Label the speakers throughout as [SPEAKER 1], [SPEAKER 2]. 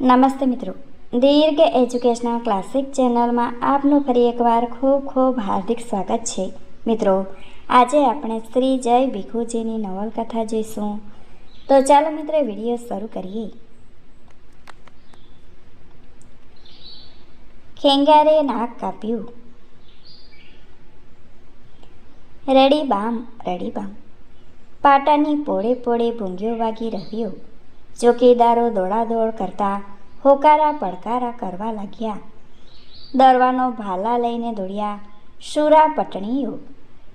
[SPEAKER 1] નમસ્તે મિત્રો. દીર્ઘ educational classic ચેનલમાં આપનું ફરી એકવાર ખૂબ ખૂબ હાર્દિક સ્વાગત છે. મિત્રો, આજે આપણે શ્રી જય ભીખુજીની નવલકથા જોઈશું. તો ચાલો મિત્રો, વીડિયો શરૂ કરીએ. ખેંગારે નાક કાપ્યું. રડી બામ રડી બામ. પાટાની પોળે પોળે ભૂંગ્યો વાગી રહ્યો. ચોકીદારો દોડાદોડ કરતા હોકારા પડકારા કરવા લાગ્યા. દરવાનો ભાલા લઈને દોડ્યા. શુરા પટણીઓ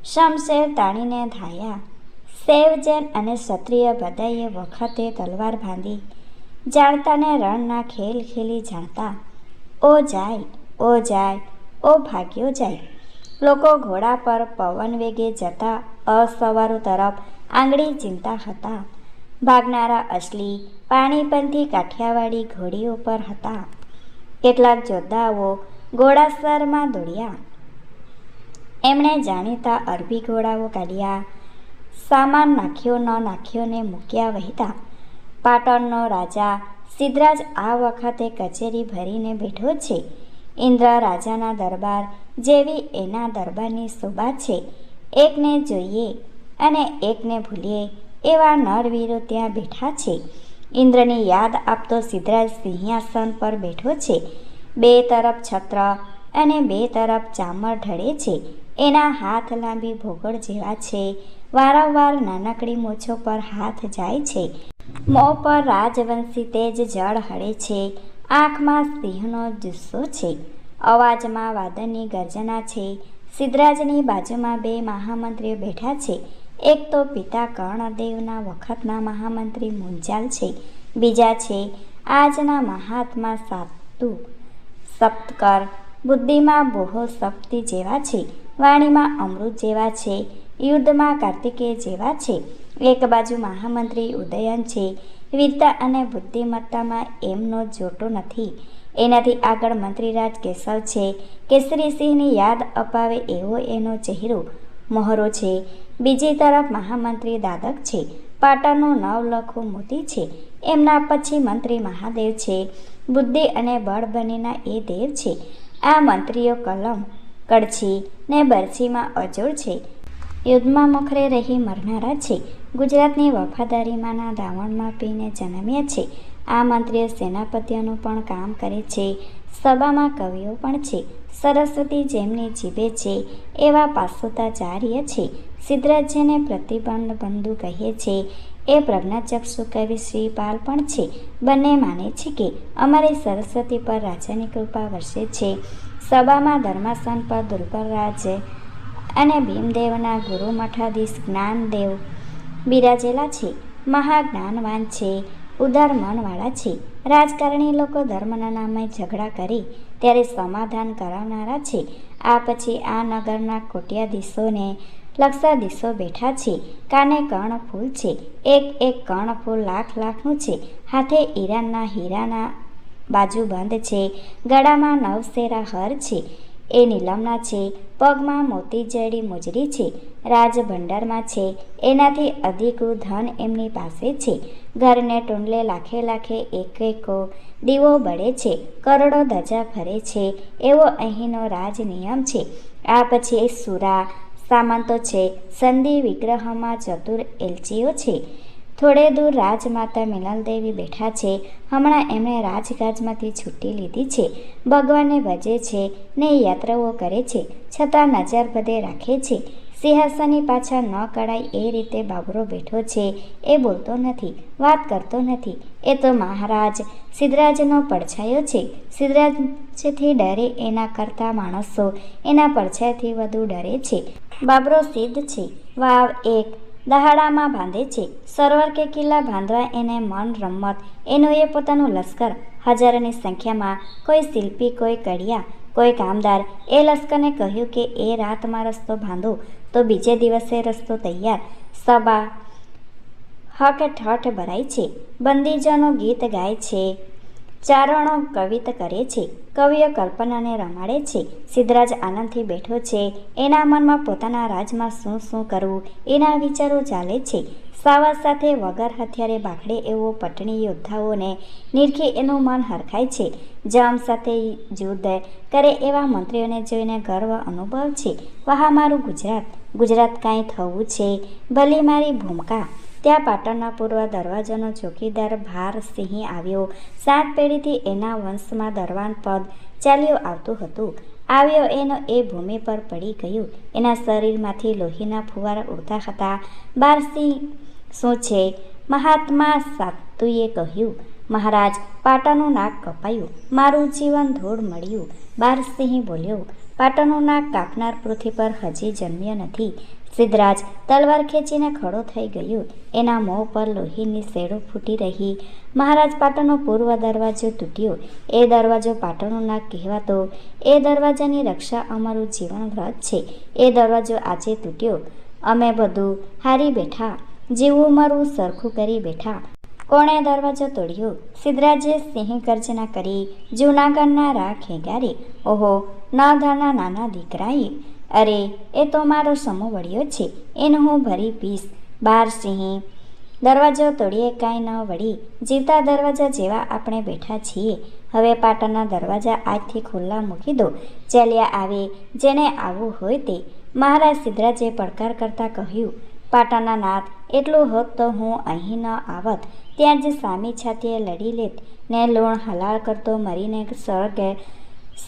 [SPEAKER 1] શમશેર તાણીને ધાયા. સેવજન અને ક્ષત્રિય બધાએ વખતે તલવાર બાંધી જાણતાને રણના ખેલ ખેલી જાણતા. ઓ જાય ઓ જાય, ઓ ભાગ્યો જાય. લોકો ઘોડા પર પવન વેગે જતા અસવારો તરફ આંગળી ચિંતા હતા. ભાગનારા અસલી પાણીપંથી કાઠિયાવાડી ઘોડીઓ પર હતા. કેટલાક જોદ્દાઓ ઘોડાસરમાં દોડ્યા. એમણે જાણીતા અરબી ઘોડાઓ કાઢ્યા, સામાન નાખ્યો ન નાખ્યો ને મૂક્યા વહેતા. પાટણનો રાજા સિદ્ધરાજ આ વખતે કચેરી ભરીને બેઠો છે. ઇન્દ્ર રાજાના દરબાર જેવી એના દરબારની શોભા છે. એકને જોઈએ અને એકને ભૂલીએ એવા નરવીરો ત્યાં બેઠા છે. ઇન્દ્રને યાદ આપતો સિદ્ધરાજ સિંહાસન પર બેઠો છે. બે તરફ છત્ર અને બે તરફ ચામર ઢળે છે. એના હાથ લાંબી ભોગળ જેવા છે. વારંવાર નાનકડી મોછો પર હાથ જાય છે. મોં પર રાજવંશી તેજ જળ હળે છે. આંખમાં સિંહનો જુસ્સો છે. અવાજમાં વાદળની ગર્જના છે. સિદ્ધરાજની બાજુમાં બે મહામંત્રીઓ બેઠા છે. એક તો પિતા કર્ણદેવના વખતના મહામંત્રી મુંજાલ છે, બીજા છે આજના મહાત્મા સાતુ સપ્તકર, બુદ્ધિમાં બોહો શક્તિ જેવા છે, વાણીમાં અમૃત જેવા છે, યુદ્ધમાં કાર્તિકેય જેવા છે. એક બાજુ મહામંત્રી ઉદયન છે વીરતા અને બુદ્ધિમત્તામાં એમનો જોટો નથી. એનાથી આગળ મંત્રીરાજ કેશવ છે, કેસરીસિંહની યાદ અપાવે એવો એનો ચહેરો મોહરો છે. બીજી તરફ મહામંત્રી દાદક છે. પાટણનો નવલખો મોતી છે. એમના પછી મંત્રી મહાદેવ છે. બુદ્ધિ અને બળ બનીના એ દેવ છે. આ મંત્રીઓ કલમ કડછી ને બરછીમાં અજોડ છે. યુદ્ધમાં મોખરે રહી મરનારા છે. ગુજરાતની વફાદારીમાંના દાવણમાં પીને જન્મ્યા છે. આ મંત્રીઓ સેનાપતિઓનું પણ કામ કરે છે. સભામાં કવિઓ પણ છે. સરસ્વતી જેમની જીભે છે, એવા પાસુતાચાર્ય છે. સિદ્ધરાજ્યને પ્રતિબંધ બંધુ કહે છે, એ પ્રજ્ઞાચક્ષુ કવિ શ્રીપાલ પણ છે. બંને માને છે કે અમારી સરસ્વતી પર રાજાની કૃપા વરસે છે. સભામાં ધર્માસન પર દુર્બલરાજ અને ભીમદેવના ગુરુ મઠાધીશ જ્ઞાનદેવ બિરાજેલા છે. મહાજ્ઞાનવાન છે, ઉદાર મનવાળા છે. રાજકારણી લોકો ધર્મના નામે ઝઘડા કરી ત્યારે સમાધાન કરાવનારા છે. આ પછી આ નગરના કોટ્યાધીશોને લક્ષાધીશો બેઠા છે. કાને કર્ણફૂલ છે? એક એક કર્ણફૂલ લાખ લાખનું છે. હાથે ઈરાનના હીરાના બાજુ બંધ છે. ગળામાં નવસેરા હર છે. એ નીલમના છે. પગમાં મોતી જડી મોજરી છે. રાજ ભંડારમાં છે. એનાથી અધિકું ધન એમની પાસે છે. ઘરને ટુંડલે લાખે લાખે એક એકો દીવો બળે છે. કરોડો ધજા ફરે છે. એવો અહીંનો રાજ નિયમ છે. આ પછી સુરા, સામંતો છે. સંધિ વિગ્રહમાં ચતુર એલચીઓ છે. થોડે દૂર રાજમાતા મિલનદેવી બેઠા છે. હમણાં એમણે રાજગાજમાંથી છૂટી લીધી છે. ભગવાનને ભજે છે ને યાત્રાઓ કરે છે. છતાં નજર બધે રાખે છે. સિંહાસનની પાછળ ન કળાય એ રીતે બાબરો બેઠો છે. એ બોલતો નથી, વાત કરતો નથી. એ તો મહારાજ, સિદ્ધરાજનો પડછાયો છે. સિદ્ધરાજથી ડરે એના કરતા માણસો, એના પડછાયાથી વધુ ડરે છે. બાબરો સિદ્ધ છે. વાવ એક, દહાડામાં બાંધે છે. સરોવર કે કિલ્લા બાંધવા એને મન રમત. એનું એ પોતાનું લશ્કર. હજારોની સંખ્યામાં કોઈ શિલ્પી, કોઈ કડિયા, કોઈ કામદાર. એ લશ્કરને કહ્યું કે, એ રાતમાં રસ્તો બાંધો. તો બીજે દિવસે રસ્તો તૈયાર. સભા હક ઠઠ ભરાય છે. બંદીજનો ગીત ગાય છે. ચારણો કવિત કરે છે. કવિઓ કલ્પનાને રમાડે છે. સિદ્ધરાજ આનંદથી બેઠો છે. એના મનમાં પોતાના રાજમાં શું શું કરવું, એના વિચારો ચાલે છે. સાવા સાથે વગર હથિયારે બાખડે એવો પટણી યોદ્ધાઓને નિરખી એનું મન હરખાય છે. જમ સાથે યુદ્ધ કરે એવા મંત્રીઓને જોઈને ગર્વ અનુભવ છે. વાહ મારું ગુજરાત ગુજરાત કાંઈ થવું છે? ભલે મારી ભૂમકા. ત્યાં પાટણના પૂર્વ દરવાજાનો ચોકીદાર ભાર સિંહ આવ્યો. સાત પેઢીથી એના વંશમાં દરવાન પદ ચાલ્યું આવતું હતું. આવ્યો એનો એ ભૂમિ પર પડી ગયું. એના શરીરમાંથી લોહીના ફુવારા ઉડતા હતા. બારસિંહ શું છે? મહાત્મા સાતુએ કહ્યું. મહારાજ પાટાનું નાક કપાયું. મારું જીવન ધૂળ મળ્યું. બારસિંહ બોલ્યો પાટાનું નાક કાપનાર પૃથ્વી પર હજી જન્મ્યો નથી. સિદ્ધરાજ તલવાર ખેંચીને ખડો થઈ ગયો. એના મોં પર લોહીની શેડો ફૂટી રહી. મહારાજ પાટણનો પૂર્વ દરવાજો તૂટ્યો. એ દરવાજો પાટણનું કહેવાતો. એ દરવાજાની રક્ષા અમારું જીવન વ્રત છે. એ દરવાજો આજે તૂટ્યો. અમે બધું હારી બેઠા. જીવવું મારું સરખું કરી બેઠા. કોણે દરવાજો તોડ્યો? સિદ્ધરાજે સિંહ ગર્જના કરી જૂનાગઢના રા ખેગારે ઓહો, નાધાના નાના દીકરાએ. અરે, એ તો મારો સમો વળ્યો છે, એને હું ભરી પીશ બાર સિંહ, દરવાજો તોડીએ કાંઈ ન વળી. જીવતા દરવાજા જેવા આપણે બેઠા છીએ. હવે પાટણના દરવાજા આજથી ખુલ્લા મૂકી દો. ચાલ્યા આવે, જેને આવવું હોય તે. મહારાજ સિદ્ધરાજે પડકાર કરતાં કહ્યું, પાટણના નાથ, એટલું હોત તો હું અહીં ન આવત. ત્યાં જ સામી છાતીએ લડી લેત, ને લોણ હલાળ કરતો મરીને સળગે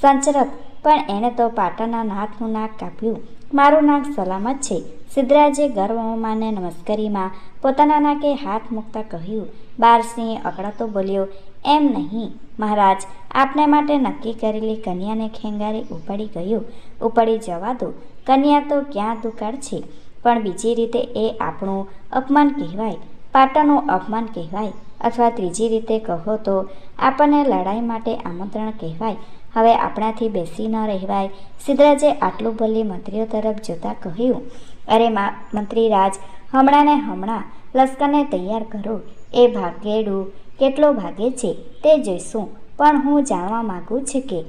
[SPEAKER 1] સંચરત, પણ એણે તો પાટણના નાકનું નાક કાપ્યું. મારું નાક સલામત છે. સિદ્ધરાજે ગર્વમાને નમસ્કરીમાં પોતાના નાકે હાથ મૂકતા કહ્યું, બારસિંહ અકળાતો બોલ્યો, એમ નહીં, મહારાજ, આપને માટે નક્કી કરેલી કન્યાને ખેંગારી ઉપાડી ગયું. ઉપાડી જવા દો. કન્યા તો ક્યાં દુકાળ છે? પણ બીજી રીતે એ આપણું અપમાન કહેવાય. પાટણનું અપમાન કહેવાય અથવા ત્રીજી રીતે કહો તો, આપણને લડાઈ માટે આમંત્રણ કહેવાય. હવે આપણાથી બેસી ન રહેવાય. સિદ્ધરાજે આટલું બોલી મંત્રીઓ તરફ જોતા કહ્યું, અરે મંત્રી રાજ હમણાં ને હમણાં લશ્કરને તૈયાર કરો. એ ભાગેડું કેટલો ભાગે છે તે જોઈશું. પણ હું જાણવા માગું છું કે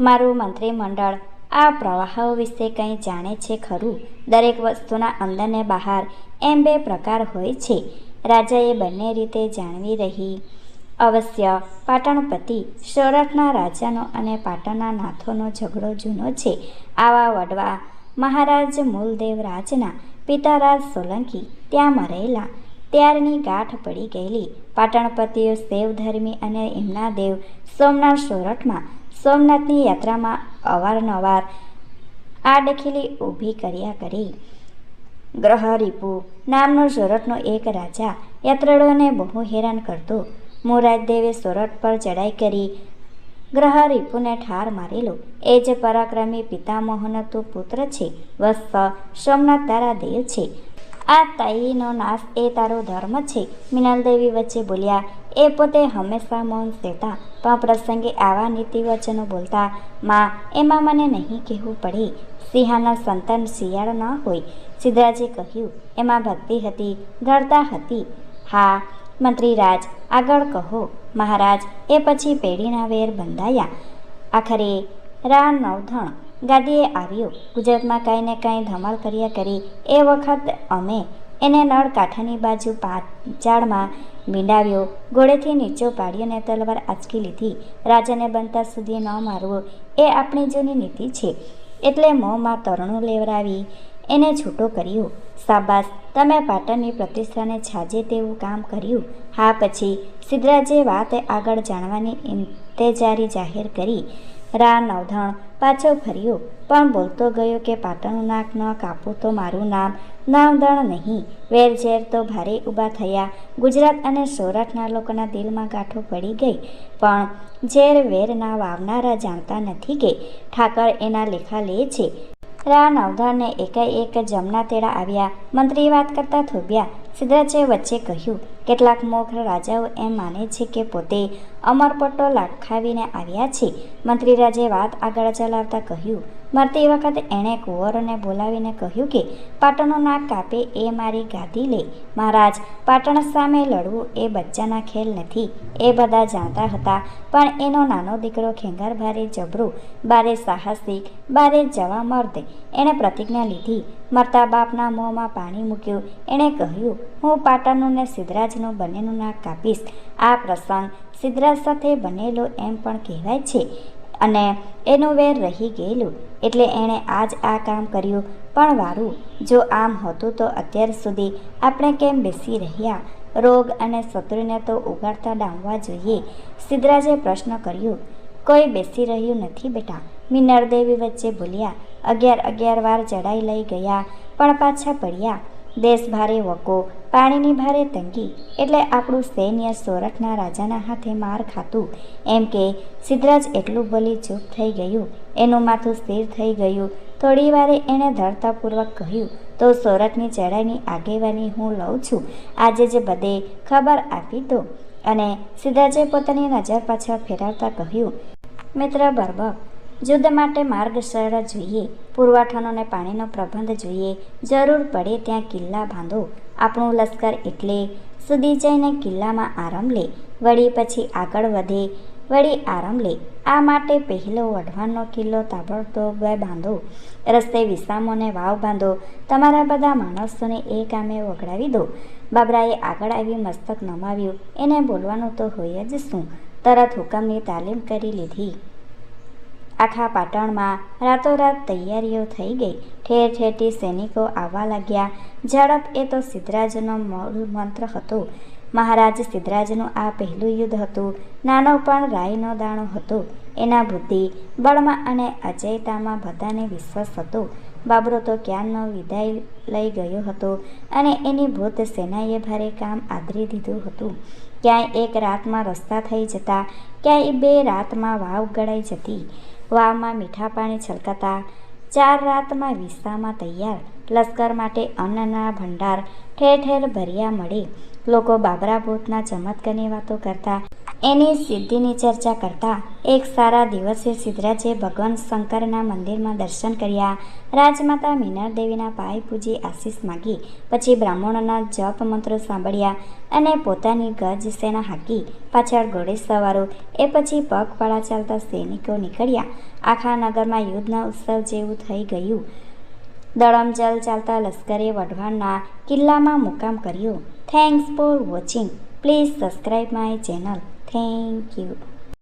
[SPEAKER 1] મારું મંત્રીમંડળ આ પ્રવાહો વિશે કંઈ જાણે છે ખરું? દરેક વસ્તુના અંદર ને બહાર એમ બે પ્રકાર હોય છે. રાજાએ બંને રીતે જાણવી રહી. અવશ્ય, પાટણપતિ સૌરાષ્ટ્રના રાજાનો અને પાટણના નાથોનો ઝઘડો જૂનો છે. આવા વડવા મહારાજ મૂલદેવ રાજના પિતારાજ સોલંકી ત્યાં મરેલા. ત્યારની ગાંઠ પડી ગયેલી. પાટણપતિઓ શૈવધર્મી અને એમના દેવ સોમનાથ સોરઠમાં સોમનાથની યાત્રામાં અવારનવાર આડખીલી ઊભી કર્યા કરી. ગ્રહરીપુ નામનો સોરઠનો એક રાજા યાત્રાળુઓને બહુ હેરાન કરતો. મુરાજદેવે સોરઠ પર ચડાઈ કરી ગ્રહરીપુને ઠાર મારેલો. એ જ પરાક્રમી પિતામોહનો તું પુત્ર છે, વત્સ સોમનાથ તારા દેવ છે. આ તાઈનો નાશ એ તારો ધર્મ છે. મિનલદેવી વચ્ચે બોલ્યા, એ પોતે હંમેશા મૌન સેતા. પણ પ્રસંગે આવા નીતિ વચનો બોલતા, માં, એમાં મને નહીં કહેવું પડે. સિંહાના સંતાન શિયાળ ન હોય. સિદ્ધરાજે કહ્યું, એમાં ભક્તિ હતી દ્રઢતા હતી. હા, મંત્રીરાજ, આગળ કહો. મહારાજ, એ પછી પેઢીના વેર બંધાયા. આખરે રા નવધણ ગાદીએ આવ્યો. ગુજરાતમાં કાંઈ ને કાંઈ ધમાલ કર્યા કરી એ વખત અમે એને નળ કાંઠાની બાજુ પાંચાળમાં મીંડાવ્યો ઘોડેથી નીચો પાડ્યો ને તલવાર આંચકી લીધી. રાજાને બનતા સુધી ન મારવો એ આપણી જૂની નીતિ છે. એટલે મોંમાં તરણું લેવરાવી એને છૂટો કર્યો. શાબાશ, તમે પાટણની પ્રતિષ્ઠાને છાજે તેવું કામ કર્યું. હા, પછી સિદ્ધરાજે વાત આગળ જાણવાની ઇંતેજારી જાહેર કરી. રા નવધણ પાછો ફર્યો, પણ બોલતો ગયો કે પાટણનું નાક ન કાપું તો મારું નામ નવધણ નહીં. વેરઝેર તો ભારે ઊભા થયા. ગુજરાત અને સૌરાષ્ટ્રના લોકોના દિલમાં ગાંઠો પડી ગઈ. પણ ઝેર વેરના વાવનારા જાણતા નથી કે ઠાકર એના લેખા લે છે. રા નવધારને એકાએક જમના તેડા આવ્યા. મંત્રી વાત કરતા થોભ્યા. સિદ્ધરાજે વચ્ચે કહ્યું, કેટલાક મોખર રાજાઓ એમ માને છે કે પોતે અમરપટ્ટો લખાવીને આવ્યા છે. મંત્રીરાજે વાત આગળ ચલાવતા કહ્યું મરતી વખતે એણે કુંવરોને બોલાવીને કહ્યું કે, પાટણનું નાક કાપે એ મારી ગાદી લે. મહારાજ, પાટણ સામે લડવું એ બચ્ચાના ખેલ નથી. એ બધા જાણતા હતા. પણ એનો નાનો દીકરો ખેંગાર ભારે જબરું, બારે સાહસિક, બારે જવા મર્દ. એણે પ્રતિજ્ઞા લીધી. મરતા બાપના મોંમાં પાણી મૂક્યું. એણે કહ્યું, હું પાટણનું ને સિદ્ધરાજનું બંનેનું નાક કાપીશ. આ પ્રસંગ સિદ્ધરાજ સાથે બનેલો એમ પણ કહેવાય છે. અને એનું વેર રહી ગયેલું, એટલે એણે આજ આ કામ કર્યું. પણ વારું, જો આમ હતું તો અત્યાર સુધી આપણે કેમ બેસી રહ્યા? રોગ અને શત્રુને તો ઉગાડતા ડામવા જોઈએ. સિદ્ધરાજે પ્રશ્ન કર્યો, કોઈ બેસી રહ્યું નથી બેટા? મિનળ દેવી વચ્ચે બોલ્યા, અગિયાર અગિયાર વાર ચડાઈ લઈ ગયા, પણ પાછા પડ્યા. દેશ ભારે વકો, પાણીની ભારે તંગી, એટલે આપણું સૈન્ય સોરઠના રાજાના હાથે માર ખાતું. એમ કે, સિદ્ધરાજ એટલું બોલી ચૂપ થઈ ગયું, એનું માથું સ્થિર થઈ ગયું. થોડી વારે એણે ધરતાપૂર્વક કહ્યું, તો સોરઠની ચડાઈની આગેવાની હું લઉં છું. આજે જ બધે ખબર આપી દો. અને સિદ્ધરાજે પોતાની નજર પાછળ ફેરવતા કહ્યું, મિત્ર બરબક યુદ્ધ માટે માર્ગ સરળ જોઈએ પુરવઠાનો ને પાણીનો પ્રબંધ જોઈએ, જરૂર પડે ત્યાં કિલ્લા બાંધો. આપણું લશ્કર એટલે સુધી જઈને કિલ્લામાં આરામ લે, વળી પછી આગળ વધે, વળી આરામ લે. આ માટે પહેલો વઢવાણનો કિલ્લો તાબડતોબ બાંધો. રસ્તે વિસામોને વાવ બાંધો. તમારા બધા માણસોને એ કામે વગડાવી દો. બાબરાએ આગળ આવી મસ્તક નમાવ્યું. એને બોલવાનું તો હોય જ શું? તરત હુકમની તાલીમ કરી લીધી. આખા પાટણમાં રાતોરાત તૈયારીઓ થઈ ગઈ. ઠેર ઠેરથી સૈનિકો આવવા લાગ્યા. ઝડપ એ તો સિદ્ધરાજનો મૂળ મંત્ર હતો. મહારાજ સિદ્ધરાજનું આ પહેલું યુદ્ધ હતું. નાનો પણ રાયનો દાણો હતો. એના બુદ્ધિ, બળમાં અને અજયતામાં બધાને વિશ્વાસ હતો. બાબરો તો ક્યારનો વિદાય લઈ ગયો હતો અને એની ભૂત સેનાએ ભારે કામ આદરી દીધું હતું. ક્યાંય એક રાતમાં રસ્તા થઈ જતા, ક્યાંય બે રાતમાં વાવ ગળાઈ જતી. વાવમાં મીઠા પાણી છલકાતા ચાર રાતમાં વિસ્તામાં તૈયાર. લશ્કર માટે અન્નના ભંડાર ઠેર ઠેર ભર્યા મળે. લોકો બાબરા ભૂતના ચમત્કારની વાતો કરતા એની સિદ્ધિની ચર્ચા કરતા એક સારા દિવસે સિદ્ધરાજે ભગવાન શંકરના મંદિરમાં દર્શન કર્યા. રાજમાતા મીનળ દેવીના પાય પૂજી આશીષ માગી, પછી બ્રાહ્મણોના જપ મંત્રો સાંભળ્યા અને પોતાની ગજ સેના હાકી પાછળ ઘોડે સવારો, એ પછી પગપાળા ચાલતા સૈનિકો નીકળ્યા. આખા નગરમાં યુદ્ધના ઉત્સવ જેવું થઈ ગયું. દળમજલ ચાલતા લશ્કરે વઢવાણના કિલ્લામાં મુકામ કર્યો. Thanks for watching please subscribe my channel Thank you.